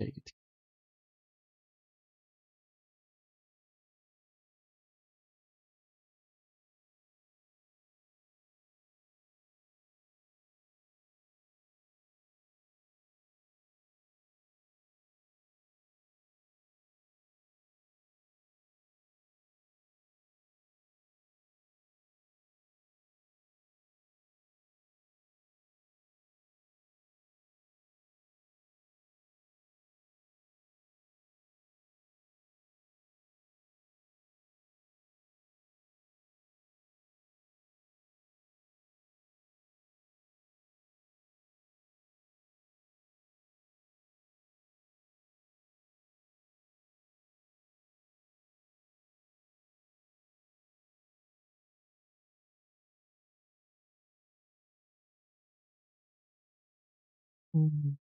negative 嗯。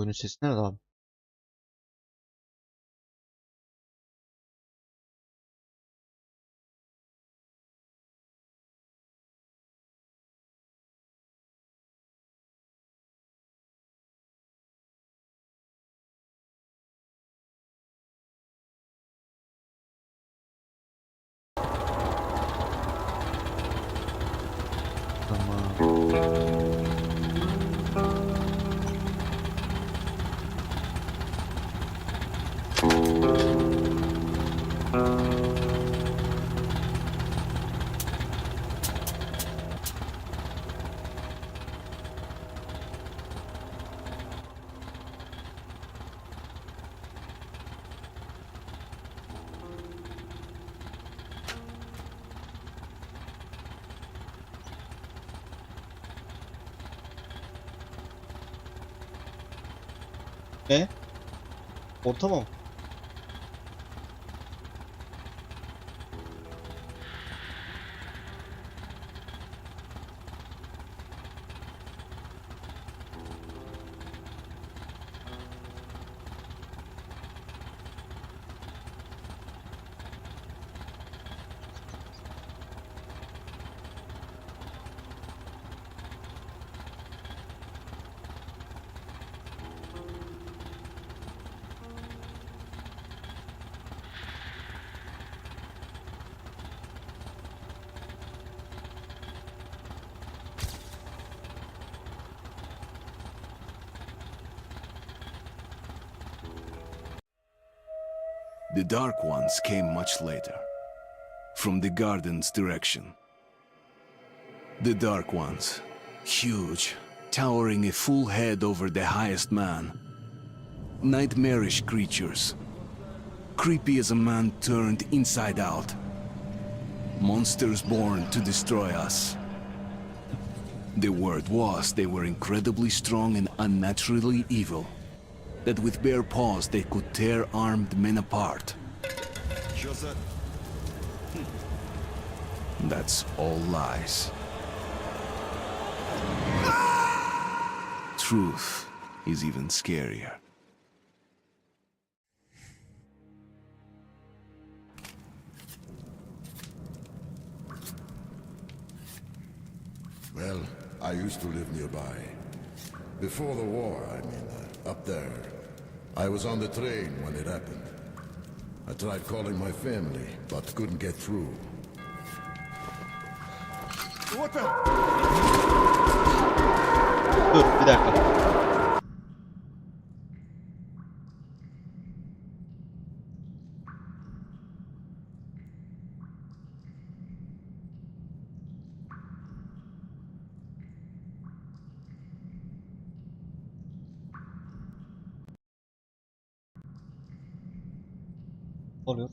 Oyunun sesi nerede abi? 네? 오토모 The Dark Ones came much later, from the garden's direction. The Dark Ones, huge, towering a full head over the highest man. Nightmarish creatures, creepy as a man turned inside out. Monsters born to destroy us. The word was they were incredibly strong and unnaturally evil that with bare paws they could tear armed men apart. Hmm. That's all lies. Truth is even scarier. Well, I used to live nearby. Before the war, I mean that up there. I was on the train when it happened. I tried calling my family, but couldn't get through. What the? Dur bir dakika. Oluyor?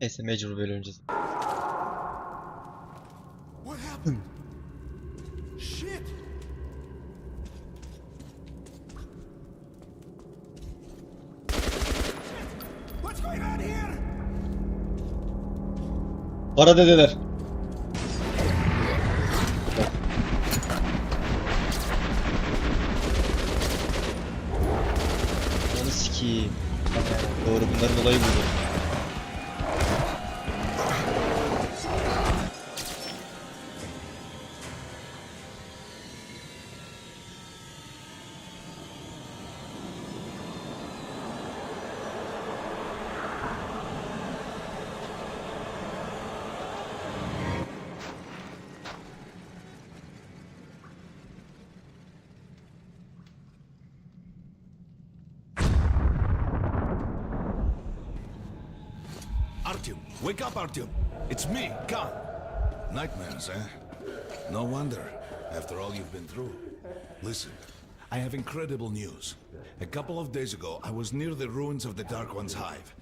Neyse mecbur böyle öleceğiz. Para dedeler. Onu sikiyim. Doğru bunların olayı bu. Wake up, Artyom. It's me, Khan. Nightmares, eh? No wonder, after all you've been through. Listen, I have incredible news. A couple of days ago, I was near the ruins of the Dark One's hive,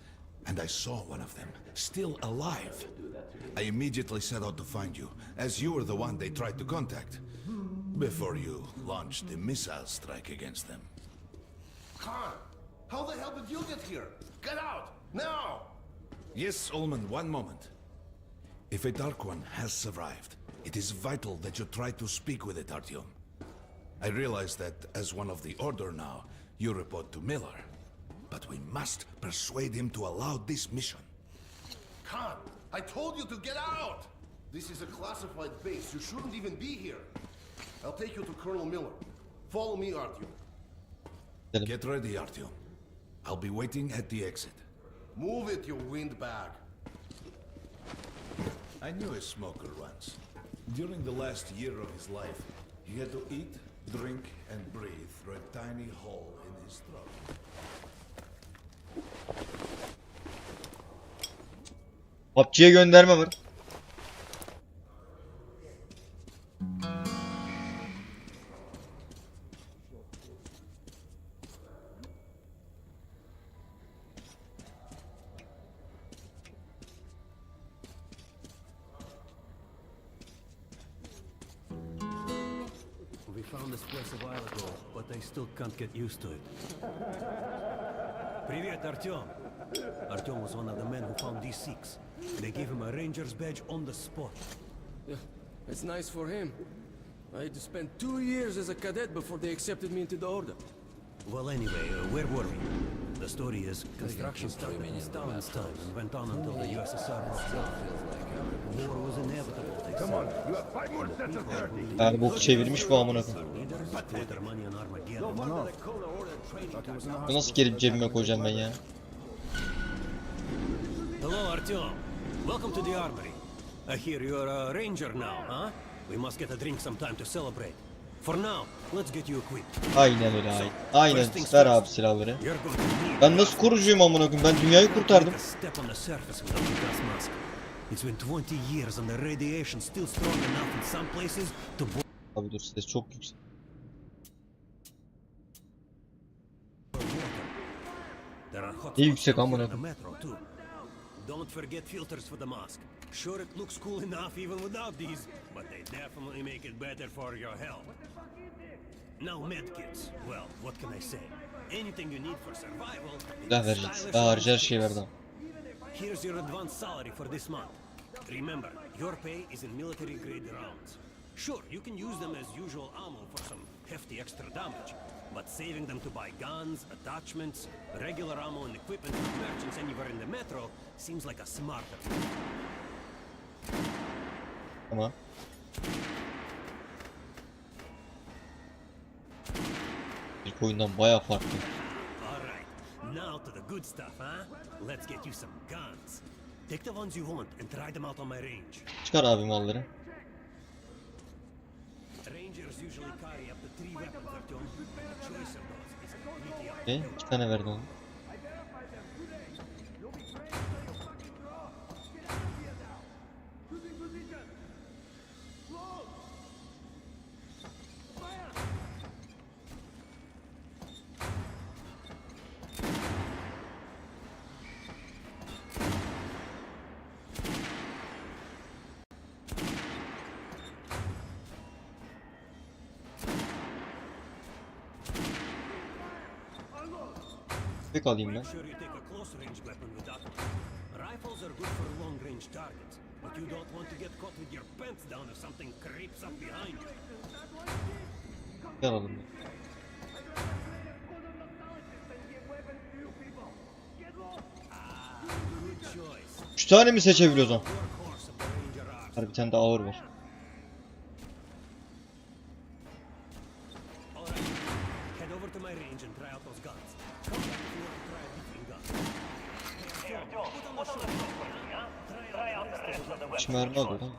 and I saw one of them, still alive. I immediately set out to find you, as you were the one they tried to contact, before you launched the missile strike against them. Khan, how the hell did you get here? Get out! Now! Yes, Ullman, one moment. If a Dark One has survived, it is vital that you try to speak with it, Artyom. I realize that as one of the Order now, you report to Miller. But we must persuade him to allow this mission. Khan, I told you to get out! This is a classified base. You shouldn't even be here. I'll take you to Colonel Miller. Follow me, Artyom. Get ready, Artyom. I'll be waiting at the exit. Move it, you windbag. I knew a smoker once. During the last year of his life, he had to eat, drink, and breathe through a tiny hole in his throat. PUBG'ye gönderme var. used to it. Привет, Artyom. Artyom was one of the men who found these Sikhs. They gave him a ranger's badge on the spot. Yeah, it's nice for him. I had to spend two years as a cadet before they accepted me into the order. Well, anyway, uh, where were we? The story is, construction started in Stalin's time and went on until the USSR broke down. War was inevitable, they Come on, you have five more sets of 30. Yani bok çevirmiş bu amına koyayım. Bu nasıl geri cebime koyacağım ben ya? Hello, Artyom. Welcome to the armory. I hear you're a ranger now, huh? We must get a drink sometime to celebrate. For now, let's get you equipped. Aynen öyle aynen. Aynen. Ver abi silahları. Ben nasıl korucuyum amına koyayım? Ben dünyayı kurtardım. a step on the surface without the gas mask. It's been 20 years and the radiation still strong enough in some places to boil Abi dur ses çok yüksek. water. Spots yüksek amına. Don't forget filters for the mask. Sure, it looks cool enough even without these, but they definitely make it better for your health. Now medkits. Well, what can I say? Anything you need for survival. vereceğiz. Daha şeyi verdim. Here's your advance salary for this month. Remember, your pay is in military grade rounds. Sure, you can use them as usual ammo for some hefty extra damage, but saving them to buy guns, attachments, regular ammo and equipment from merchants anywhere in the metro seems like a smarter move. Ama ilk oyundan bayağı farklı. Alright, now to the good stuff, huh? Let's get you some guns. Take the ones you want and try them out on my range. Çıkar abi malları. You. iki tane verdi onu. Up behind you. Gel alalım. ben. Üç tane mi seçebiliyoruz. Hadi bir tane de ağır ver. Üç mermi alıyor değil mi?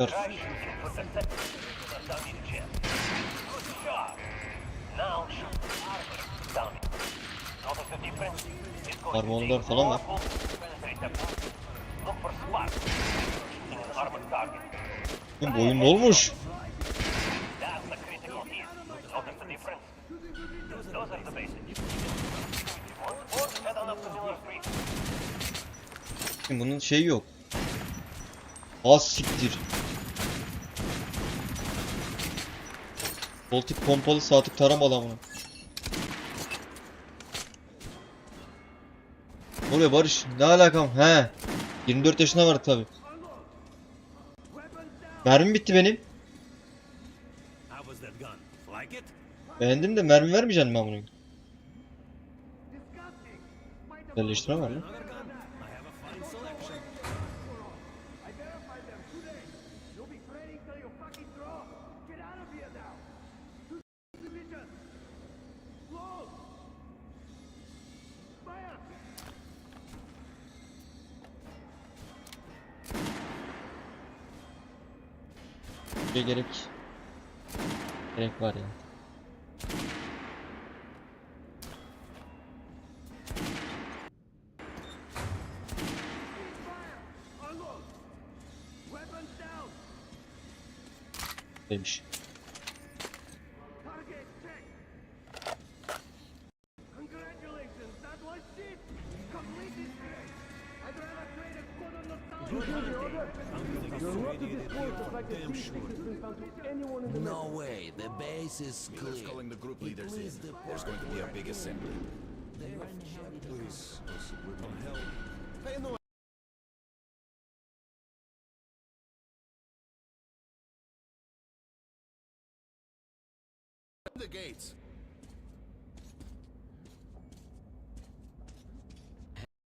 Ver. Harmonlar falan var. Oğlum bu oyun ne olmuş? Şimdi bunun şeyi yok. Az siktir. Voltik pompalı saatlik taramalı bunu. Ne oluyor Barış? Ne alakam? He. 24 yaşına vardı tabi. Mermi bitti benim. Beğendim de mermi vermeyeceksin mi amına? Yerleştirme var lan. Şey gerek. Gerek var ya. Demiş. The base is Miller's clear. calling the group He leaders in. pleased the There's going to be a big assembly. The gates.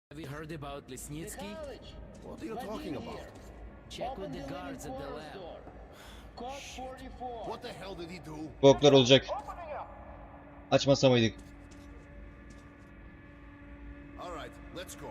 Have you heard about Lesnitsky? What are you talking about? Check with the guards at the lab. What Boklar olacak. Açmasa mıydık? All right, let's go.